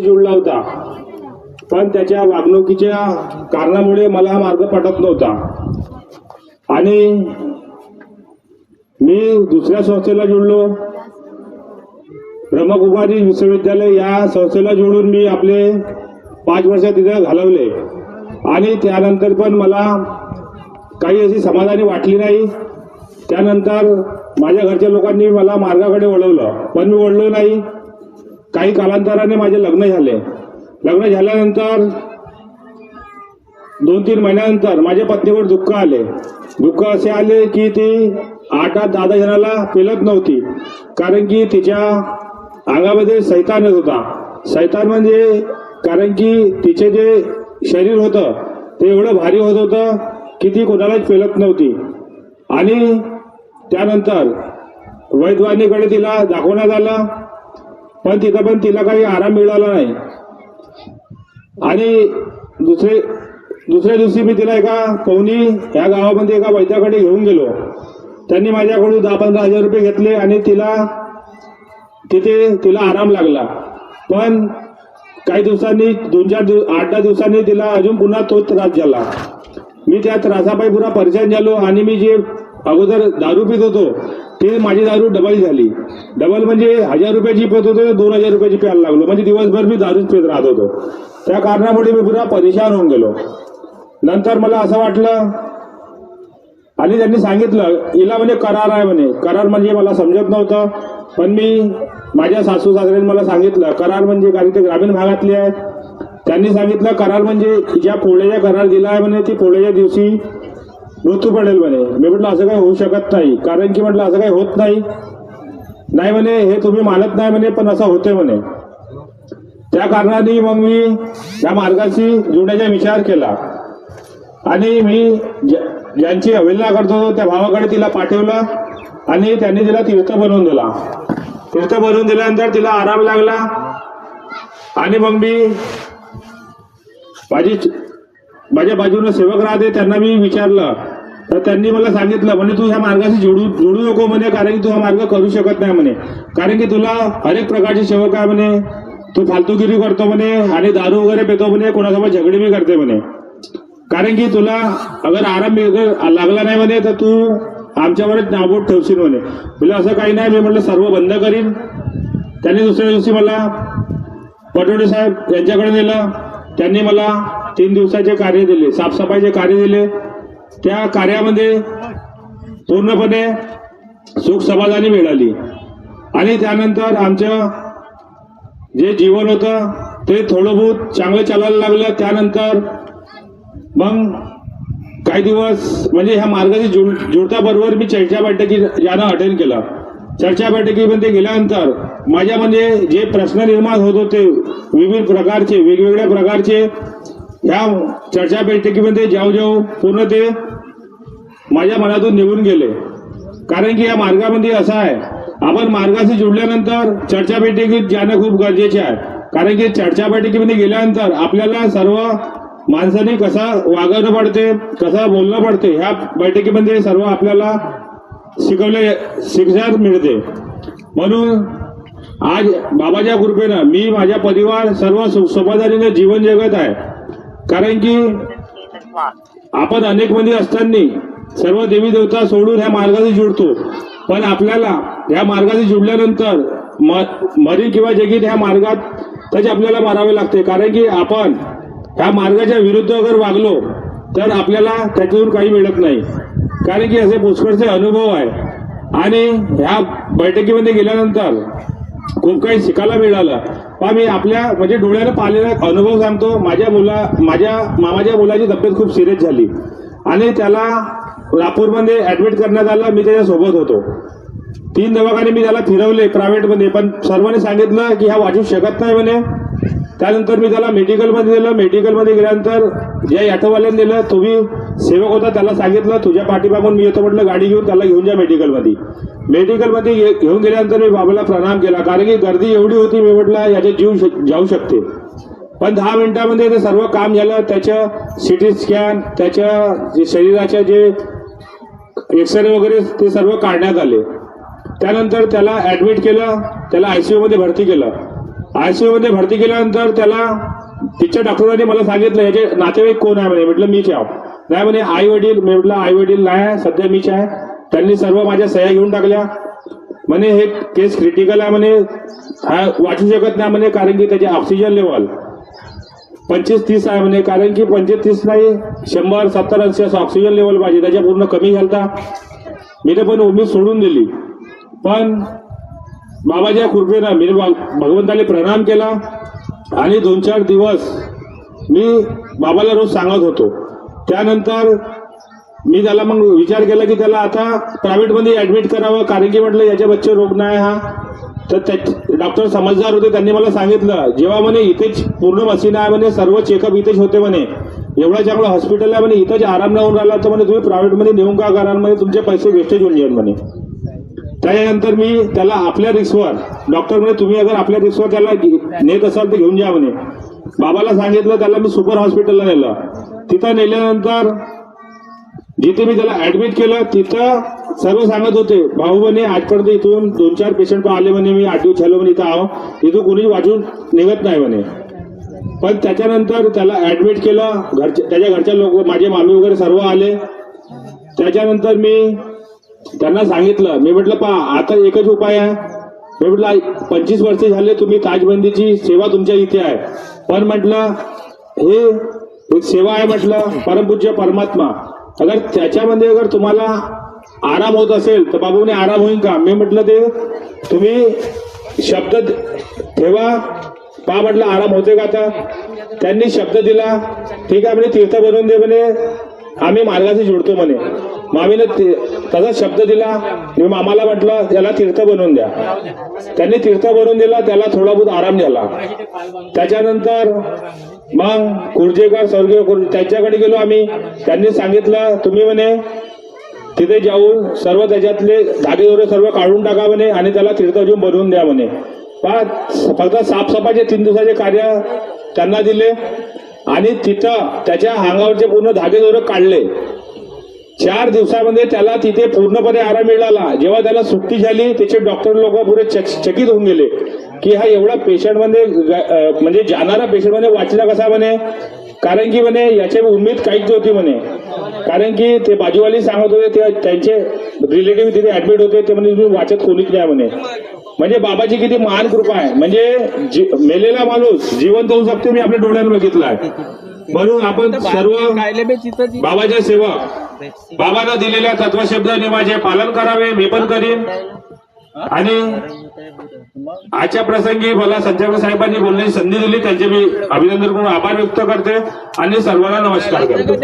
जुळला होता. पण त्याच्या वागणुकीच्या कारणामुळे मला मार्ग पटत नव्हता. आणि मी दुसऱ्या संस्थेला जुळलो ब्रह्मकुमारी विश्वविद्यालय या संस्थेला जोडून मी आपले पाच वर्ष तिथे घालवले. आणि त्यानंतर पण मला काही अशी समाधानी वाटली नाही. त्यानंतर माझ्या घरच्या लोकांनी मला मार्गाकडे वळवलं. पण मी वळलो नाही. काही कालांतराने माझे लग्न झाले. लग्न झाल्यानंतर दोन तीन महिन्यानंतर माझ्या पत्नीवर दुःख आले. दुःख असे आले की ती आठ आठ दहा दहा जणाला पेलत नव्हती कारण की तिच्या अंगामध्ये सैतान येत होता. सैतान म्हणजे कारण की तिचे जे शरीर होतं ते एवढं भारी होत होतं की ती कोणालाच पेलत नव्हती. आणि त्यानंतर वैद्यवानीकडे तिला दाखवण्यात आलं. पण तिथं पण तिला काही आराम मिळाला नाही. आणि दुसरे दुसऱ्या दिवशी मी तिला एका पवनी या गावामध्ये एका वैद्याकडे घेऊन गेलो. त्यांनी माझ्याकडून दहा पंधरा हजार रुपये घेतले आणि तिला तिथे तिला आराम लागला. पण काही दिवसांनी दोन चार दिवस आठ दहा दिवसांनी तिला अजून पुन्हा तोच त्रास झाला. मी त्या त्रासापाई पुरा परेशान झालो आणि मी जे अगोदर दारू पित होतो ते माझी दारू डबल झाली. डबल म्हणजे हजार रुपयाची पेत होतो दोन हजार रुपयाची प्यायला लागलो. म्हणजे दिवसभर मी दारूच पेत राहत होतो. त्या कारणामुळे मी पुरा परेशान होऊन गेलो. नंतर मला असं वाटलं आणि त्यांनी सांगितलं हिला म्हणे करार आहे म्हणे. करार म्हणजे मला समजत नव्हतं पण मी माझ्या सासू सासऱ्यांनी मला सांगितलं करार म्हणजे कारण ते ग्रामीण भागातले आहेत. त्यांनी सांगितलं करार म्हणजे ज्या पोळ्याचा करार दिला आहे म्हणे ती पोळ्याच्या दिवशी मृत्यू पडेल म्हणे. मी म्हटलं असं काही होऊ शकत नाही. कारण की म्हटलं असं काही होत नाही. नाही म्हणे हे तुम्ही मानत नाही म्हणे पण असं होते म्हणे. त्या कारणाने मग मी या मार्गाशी जुळण्याचा विचार केला. आणि मी ज्या- ज्यांची अवहेलना करतो त्या भावाकडे तिला पाठवलं आणि त्यांनी तिला तीर्थ बनवून दिला. तीर्थ बनवून दिल्यानंतर तिला आराम लागला. आणि मग मी माझी माझ्या बाजूने सेवक राहते त्यांना मी विचारलं तर त्यांनी मला सांगितलं म्हणे तू ह्या मार्गाशी जोडू जोडू नको म्हणे कारण की तू हा मार्ग करू शकत नाही म्हणे. कारण की तुला अनेक प्रकारचे सेवक आहे म्हणे. तू फालतूगिरी करतो म्हणे आणि दारू वगैरे पितो म्हणे कोणासोबत झगडी बी करते म्हणे. कारण की तुला अगर आराम लागला नाही म्हणे तर तू आमच्यावरच नाबोट ठेवशील म्हणे. म्हणजे असं काही नाही मी म्हटलं सर्व बंद करीन. त्यांनी दुसऱ्या दिवशी मला पटोडे साहेब यांच्याकडे नेलं. त्यांनी मला तीन दिवसाचे कार्य दिले साफसफाईचे कार्य दिले. त्या कार्यामध्ये पूर्णपणे सुख समाधानी मिळाली. आणि त्यानंतर आमचं जे जीवन होतं ते थोडं बहुत चांगलं चालायला लागलं. त्यानंतर मग काही दिवस म्हणजे ह्या मार्गाशी जुळ जुळता बरोबर मी चर्चा बैठकी यानं अटेंड केलं. चर्चा बैठकीमध्ये गेल्यानंतर माझ्यामध्ये जे प्रश्न निर्माण होत होते विविध प्रकारचे वेगवेगळ्या प्रकारचे ह्या चर्चा बैठकीमध्ये जाऊ जाऊ पूर्ण ते माझ्या मनातून निघून गेले. कारण की या मार्गामध्ये असं आहे आपण मार्गाशी जुडल्यानंतर चर्चा बैठकीत जाणं खूप गरजेचे आहे. कारण की चर्चा बैठकीमध्ये गेल्यानंतर आपल्याला सर्व माणसाने कसा वागणं पडते कसं बोलणं पडते ह्या बैठकीमध्ये सर्व आपल्याला शिकवले शिक्षण मिळते. म्हणून आज बाबाच्या कृपेनं मी माझ्या परिवार सर्व सुख समाधानीने जीवन जगत आहे. कारण की आपण अनेक मंदी असताना सर्व देवी देवता सोडून ह्या मार्गाशी जुळतो. पण आपल्याला ह्या मार्गाशी जुळल्यानंतर म- मरी किंवा जगीत ह्या मार्गात त्याचे आपल्याला मारावे लागते. कारण की आपण ह्या मार्गाच्या विरुद्ध अगर वागलो तर आपल्याला त्याच्यातून काही मिळत नाही. कारण की असे पुष्कळचे अनुभव आहे. आणि ह्या बैठकीमध्ये गेल्यानंतर खूप काही शिकायला मिळालं. पण मी आपल्या म्हणजे डोळ्यानं पाहिलेला एक अनुभव सांगतो. माझ्या मुला माझ्या मामाच्या मुलाची तब्येत खूप सिरियस झाली. आणि त्याला नागपूरमध्ये ऍडमिट करण्यात आलं. मी त्याच्यासोबत होतो. तीन दवाखाने मी त्याला फिरवले प्रायव्हेटमध्ये. पण सर्वांनी सांगितलं की हा वाचू शकत नाही म्हणे. त्यानंतर मी त्याला मेडिकलमध्ये दिलं मेडिकलमध्ये गेल्यानंतर ज्या ऑटोवाल्याने दिलं तो मी सेवक होता. त्याला सांगितलं तुझ्या पाठीमागून मी येतो म्हटलं गाडी घेऊन त्याला घेऊन जा मेडिकलमध्ये. मेडिकलमध्ये गे- घेऊन गेल्यानंतर मी बाबाला प्रणाम केला. कारण की गर्दी एवढी होती मी म्हटलं याचे जीव श- जाऊ शकते. पण दहा मिनिटामध्ये ते सर्व काम झालं. त्याचं सिटी स्कॅन त्याच्या जे शरीराच्या जे एक्सरे वगैरे ते सर्व काढण्यात आले. त्यानंतर त्याला ऍडमिट केलं. त्याला आय सी यूमध्ये भरती केलं. आय सी यूमध्ये भरती केल्यानंतर त्याला तिच्या डॉक्टरांनी मला सांगितलं याचे नातेवाईक कोण आहे? म्हणे. म्हटलं मीच आहे. नाही म्हणे आई वडील मी म्हटलं आई वडील नाही आहे, सध्या मीच आहे. त्यांनी सर्व माझ्या सह्या घेऊन टाकल्या. म्हणे हे केस क्रिटिकल आहे म्हणे. हा वाचू शकत नाही म्हणे कारण की त्याचे ऑक्सिजन लेवल पंचवीस तीस आहे म्हणे. कारण की पंचवीस तीस नाही शंभर सत्तर ऐंशी असं ऑक्सिजन लेवल पाहिजे. त्याच्या पूर्ण कमी घालता. मी तर पण उमेद सोडून दिली. पण बाबाच्या कृपेनं मी भगवंताने प्रणाम केला. आणि दोन चार दिवस मी बाबाला रोज सांगत होतो. त्यानंतर मी त्याला मग विचार केला की त्याला आता प्रायव्हेटमध्ये ऍडमिट करावं. कारण की म्हटलं याच्या बच्चे रोग नाही हा. तर त्या डॉक्टर समजदार होते त्यांनी मला सांगितलं जेव्हा म्हणे इथेच पूर्ण मशीन आहे म्हणे सर्व चेकअप इथेच होते म्हणे. एवढा चांगला हॉस्पिटल आहे म्हणे इथंच आराम राहून राहिला तर म्हणे तुम्ही प्रायव्हेटमध्ये नेऊन का कराल म्हणे तुमचे पैसे वेस्टेज होऊन जाईल म्हणे. त्याच्यानंतर मी त्याला आपल्या रिक्सवर डॉक्टर म्हणे तुम्ही अगर आपल्या रिक्सवर त्याला नेत असाल तर घेऊन जा म्हणे. बाबाला सांगितलं त्याला मी सुपर हॉस्पिटलला नेलं. तिथं नेल्यानंतर जिथे मी त्याला ऍडमिट केलं तिथं सर्व सांगत होते भाऊ म्हणे आजपर्यंत इथून दोन चार पेशंट आले म्हणे मी आठ दिवस झालो म्हणे इथं आहो. इथून कोणी वाचून निघत नाही म्हणे. पण त्याच्यानंतर त्याला ऍडमिट केलं घरच्या त्याच्या घरच्या लोक माझे मामी वगैरे सर्व आले. त्याच्यानंतर मी त्यांना सांगितलं मी म्हटलं पा आता एकच उपाय आहे. मी म्हटलं पंचवीस वर्ष झाले तुम्ही ताजबंदीची सेवा तुमच्या इथे आहे. पण म्हटलं हे एक सेवा आहे म्हटलं परमपूज्य परमात्मा. अगर त्याच्यामध्ये अगर तुम्हाला आराम होत असेल तर बाबूने आराम होईल का? मी म्हटलं ते तुम्ही शब्द ठेवा. पा म्हटलं आराम होते का आता? त्यांनी शब्द दिला. ठीक आहे म्हणे तीर्थ बनवून दे म्हणे. आम्ही मार्गाशी जुळतो म्हणे. मामीनं त्याचा शब्द दिला मी मामाला म्हटलं त्याला तीर्थ बनवून द्या. त्यांनी तीर्थ बनवून दिला त्याला थोडा बहुत आराम झाला. त्याच्यानंतर मग कुर्जेकर स्वर्गीय त्यांच्याकडे गेलो आम्ही. त्यांनी सांगितलं तुम्ही म्हणे तिथे जाऊन सर्व त्याच्यातले धागे दोरे सर्व काढून टाका म्हणे आणि त्याला तीर्थ घेऊन बनवून द्या म्हणे. फक्त साफसफाईचे तीन दिवसाचे कार्य त्यांना दिले आणि तिथं त्याच्या अंगावरचे पूर्ण धागे दोरे काढले. चार दिवसामध्ये त्याला तिथे पूर्णपणे आराम मिळाला. जेव्हा त्याला सुट्टी झाली त्याचे डॉक्टर लोक पुरे चक- चकित होऊन गेले की हा एवढा पेशंटमध्ये म्हणजे जाणारा पेशंटमध्ये वाचला कसा म्हणे? कारण की म्हणे याची उमेद काहीच नव्हती म्हणे. कारण की ते बाजूवाली सांगत होते ते त्यांचे रिलेटिव्ह तिथे ऍडमिट होते ते म्हणजे तुम्ही वाचत कोणीच नाही म्हणे. म्हणजे बाबाची किती महान कृपा आहे. म्हणजे मेलेला माणूस जिवंत होऊ शकतो मी आपल्या डोळ्यानं बघितला आहे म्हणून आपण सर्व कायले बे चित्र बाबानं दिलेल्या तत्वशब्द माझे पालन करावे मी पण करीन. आणि आजच्या प्रसंगी मला संचालक साहेबांनी बोलण्याची संधी दिली त्यांचे मी अभिनंदन करून आभार व्यक्त करते आणि सर्वांना नमस्कार करतो.